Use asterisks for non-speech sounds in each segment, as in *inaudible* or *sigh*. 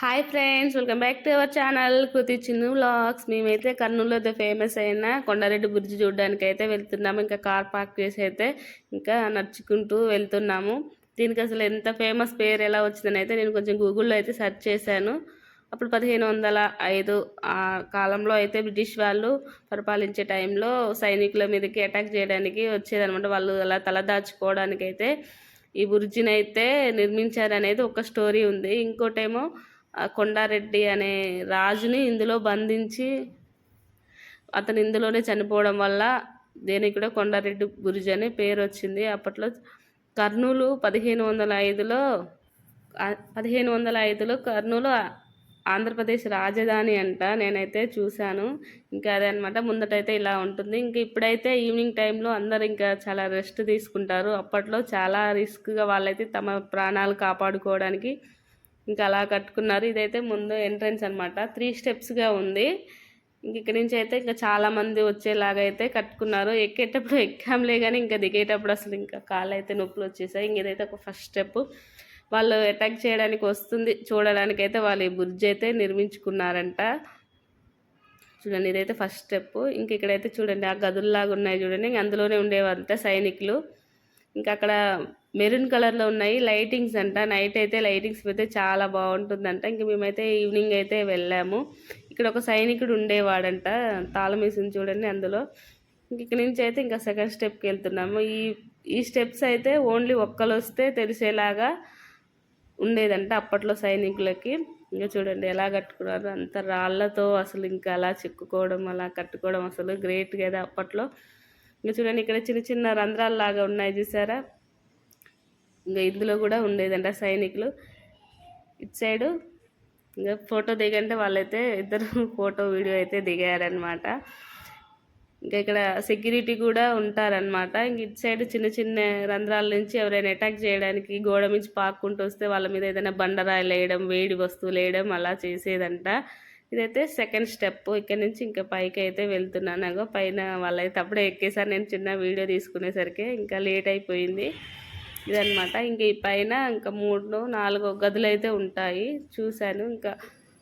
Hi friends welcome back to our channel Kriti Chinnu vlogs మేమైతే కర్నూలులో అయితే famous అయిన కొండారెడ్డి బ్రిడ్జ్ చూడడానికి అయితే వెళ్తున్నాము. ఇంకా కార్ పార్క్ చేసి అయితే ఇంకా నడుచుకుంటూ వెళ్తున్నాము. దీనికి అసలు ఎంత ఫేమస్ పేరు ఎలా వచ్చిందని అయితే నేను కొంచెం గూగుల్లో అయితే సెర్చ్ చేశాను. అప్పుడు పదిహేను వందల ఐదు ఆ కాలంలో అయితే బ్రిటిష్ వాళ్ళు పరిపాలించే టైంలో సైనికుల మీదకి అటాక్ చేయడానికి వచ్చేదనమాట వాళ్ళు అలా తలదాచుకోవడానికి అయితే ఈ బుర్జిని అయితే నిర్మించారనేది ఒక స్టోరీ ఉంది. ఇంకోటేమో కొండారెడ్డి అనే రాజుని ఇందులో బంధించి అతను ఇందులోనే చనిపోవడం వల్ల దేనికి కూడా కొండారెడ్డి బురుజు అనే పేరు వచ్చింది. అప్పట్లో కర్నూలు పదిహేను వందల ఐదులో పదిహేను వందల ఐదులో కర్నూలు ఆంధ్రప్రదేశ్ రాజధాని అంట. నేనైతే చూశాను. ఇంకా అదే అనమాట ముందటైతే ఇలా ఉంటుంది. ఇంకా ఇప్పుడైతే ఈవినింగ్ టైంలో అందరు ఇంకా చాలా రెస్ట్ తీసుకుంటారు. అప్పట్లో చాలా రిస్క్గా వాళ్ళైతే తమ ప్రాణాలు కాపాడుకోవడానికి ఇంకా అలా కట్టుకున్నారు. ఇదైతే ముందు ఎంట్రన్స్ అనమాట త్రీ స్టెప్స్గా ఉంది. ఇంక ఇక్కడి నుంచి అయితే ఇంకా చాలామంది వచ్చేలాగా అయితే కట్టుకున్నారు. ఎక్కేటప్పుడు ఎక్కాంలే కానీ ఇంకా దిగేటప్పుడు అసలు ఇంకా కాళ్ళు అయితే నొప్పులు వచ్చేసాయి. ఇంక ఇదైతే ఒక ఫస్ట్ స్టెప్. వాళ్ళు అటాక్ చేయడానికి వస్తుంది. చూడడానికి అయితే వాళ్ళు ఈ బుర్జ్ అయితే నిర్మించుకున్నారంట. చూడండి ఇదైతే ఫస్ట్ స్టెప్. ఇంక ఇక్కడైతే చూడండి ఆ గదుల్లాగా ఉన్నాయి చూడండి. ఇంక అందులోనే ఉండేవారంట సైనికులు. ఇంకా అక్కడ మెరూన్ కలర్లో ఉన్నాయి. లైటింగ్స్ అంట. నైట్ అయితే లైటింగ్స్ పెడితే చాలా బాగుంటుందంట. ఇంక మేమైతే ఈవినింగ్ అయితే వెళ్ళాము. ఇక్కడ ఒక సైనికుడు ఉండేవాడంట. తాళం వేసింది చూడండి అందులో. ఇంక ఇక్కడ నుంచి అయితే ఇంకా సెకండ్ స్టెప్కి వెళ్తున్నాము. ఈ ఈ స్టెప్స్ అయితే ఓన్లీ ఒక్కరు వస్తే తెలిసేలాగా ఉండేదంట అప్పట్లో సైనికులకి. ఇంకా చూడండి ఎలా కట్టుకున్నారు. అంత రాళ్ళతో అసలు ఇంకా అలా చిక్కుకోవడం అలా కట్టుకోవడం అసలు గ్రేట్ కదా అప్పట్లో. ఇంకా చూడండి ఇక్కడ చిన్న చిన్న రంధ్రాలు లాగా ఉన్నాయి చూసారా? ఇంకా ఇందులో కూడా ఉండేదంట సైనికులు. ఇటు సైడు ఇంకా ఫోటో దిగంటే వాళ్ళైతే ఇద్దరు *laughs* ఫోటో వీడియో అయితే దిగారనమాట ఇంకా ఇక్కడ సెక్యూరిటీ కూడా ఉంటారనమాట ఇంక ఇటు సైడ్ చిన్న చిన్న రంధ్రాల నుంచి ఎవరైనా అటాక్ చేయడానికి గోడ నుంచి పాక్కుంటూ వస్తే వాళ్ళ మీద ఏదైనా బండరాయిలు వేయడం వేడి వస్తువులు వేయడం అలా చేసేదంట. ఇదైతే సెకండ్ స్టెప్. ఇక్కడ నుంచి ఇంకా పైకి అయితే వెళ్తున్నాను. పైన వాళ్ళైతే అప్పుడే ఎక్కేసారి. నేను చిన్న వీడియో తీసుకునేసరికి ఇంకా లేట్ అయిపోయింది. ఇదనమాట ఇంక ఈ పైన ఇంకా మూడు నాలుగు గదులు అయితే ఉంటాయి. చూశాను. ఇంకా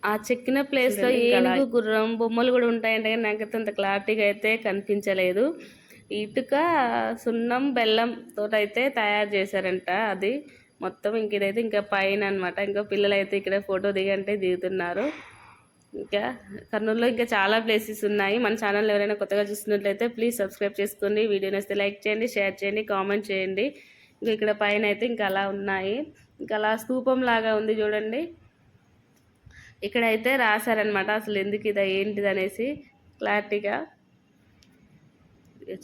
ఆ చెక్కిన ప్లేస్లో ఏనుగు గుర్రం బొమ్మలు కూడా ఉంటాయంటే నాకైతే అంత క్లారిటీగా అయితే కనిపించలేదు. ఇటుక సున్నం బెల్లం తోటైతే తయారు చేశారంట అది. మొత్తం ఇంక ఇదైతే ఇంకా పైన అనమాట ఇంకా పిల్లలు అయితే ఇక్కడ ఫోటో దిగంటే దిగుతున్నారు. ఇంకా కర్నూలులో ఇంకా చాలా ప్లేసెస్ ఉన్నాయి. మన ఛానల్ ఎవరైనా కొత్తగా చూస్తున్నట్లయితే ప్లీజ్ సబ్స్క్రైబ్ చేసుకోండి. వీడియోని వస్తే లైక్ చేయండి షేర్ చేయండి కామెంట్ చేయండి. ఇంకా ఇక్కడ పైన అయితే ఇంకా అలా ఉన్నాయి. ఇంకా అలా స్తూపం లాగా ఉంది చూడండి. ఇక్కడైతే రాశారనమాట అసలు ఎందుకు ఇది ఏంటిది అనేసి క్లారిటీగా.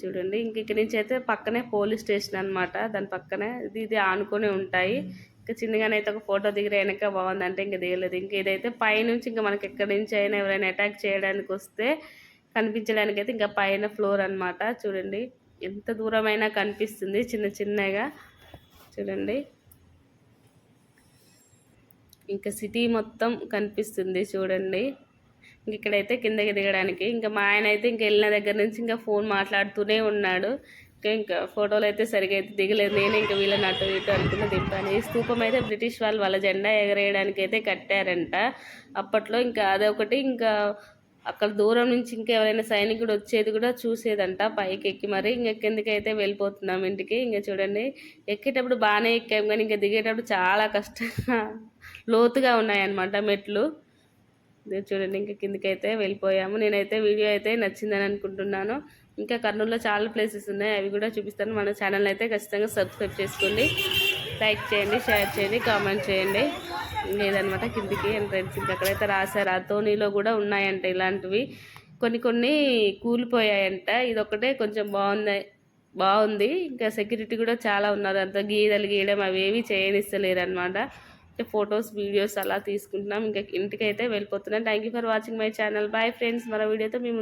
చూడండి ఇంక ఇక్కడి నుంచి అయితే పక్కనే పోలీస్ స్టేషన్ అనమాట దాని పక్కనే ఇది ఇది ఆనుకొని ఉంటాయి. ఇంకా చిన్నగానే అయితే ఒక ఫోటో దిగిన వెనక బాగుందంటే ఇంకా దిగలేదు ఇంక ఇదైతే పైనుంచి ఇంకా మనకి ఎక్కడి నుంచి అయినా ఎవరైనా అటాక్ చేయడానికి వస్తే కనిపించడానికి అయితే ఇంకా పైన ఫ్లోర్ అనమాట చూడండి ఎంత దూరమైనా కనిపిస్తుంది చిన్న చిన్నగా. చూడండి. ఇంకా సిటీ మొత్తం కనిపిస్తుంది చూడండి. ఇంక ఇక్కడైతే కిందకి దిగడానికి. ఇంకా మా ఆయన అయితే ఇంక వెళ్ళిన దగ్గర నుంచి ఇంకా ఫోన్ మాట్లాడుతూనే ఉన్నాడు. ఇంకా ఇంకా ఫోటోలు అయితే సరిగా అయితే దిగలేదు. నేను ఇంకా వీళ్ళని అటు ఇటు అనుకున్న దింపాను ఈ స్థూపం అయితే బ్రిటిష్ వాళ్ళు వాళ్ళ జెండా ఎగరేయడానికి అయితే కట్టారంట. అప్పట్లో ఇంకా అదొకటి. ఇంకా అక్కడ దూరం నుంచి ఇంకా ఎవరైనా సైనికుడు వచ్చేది కూడా చూసేదంట. పైకి ఎక్కి మరి ఇంకా కిందకైతే వెళ్ళిపోతున్నాం ఇంటికి. ఇంకా చూడండి ఎక్కేటప్పుడు బాగానే ఎక్కాము కానీ ఇంకా దిగేటప్పుడు చాలా కష్టంగా లోతుగా ఉన్నాయన్నమాట మెట్లు. చూడండి ఇంకా కిందకైతే వెళ్ళిపోయాము. నేనైతే వీడియో అయితే నచ్చిందని అనుకుంటున్నాను. ఇంకా కర్నూలులో చాలా ప్లేసెస్ ఉన్నాయి అవి కూడా చూపిస్తాను. మన ఛానల్ అయితే ఖచ్చితంగా సబ్స్క్రైబ్ చేసుకోండి. లైక్ చేయండి షేర్ చేయండి కామెంట్ చేయండి. లేదనమాట కిందికి ఎంట్రెన్స్. ఇంకా అక్కడైతే రాశారు ఆ తోనీలో కూడా ఉన్నాయంట ఇలాంటివి. కొన్ని కొన్ని కూలిపోయాయంట. ఇదొక్కటే కొంచెం బాగుంది బాగుంది. ఇంకా సెక్యూరిటీ కూడా చాలా ఉన్నారు. అంత గీదలు గీయడం అవి చేయనిస్తలేరు అనమాట ఫొటోస్ వీడియోస్ అలా తీసుకుంటున్నాం. ఇంకా ఇంటికి అయితే వెళ్ళిపోతున్నాం thank for watching my channel bye friends మరో వీడియోతో మేము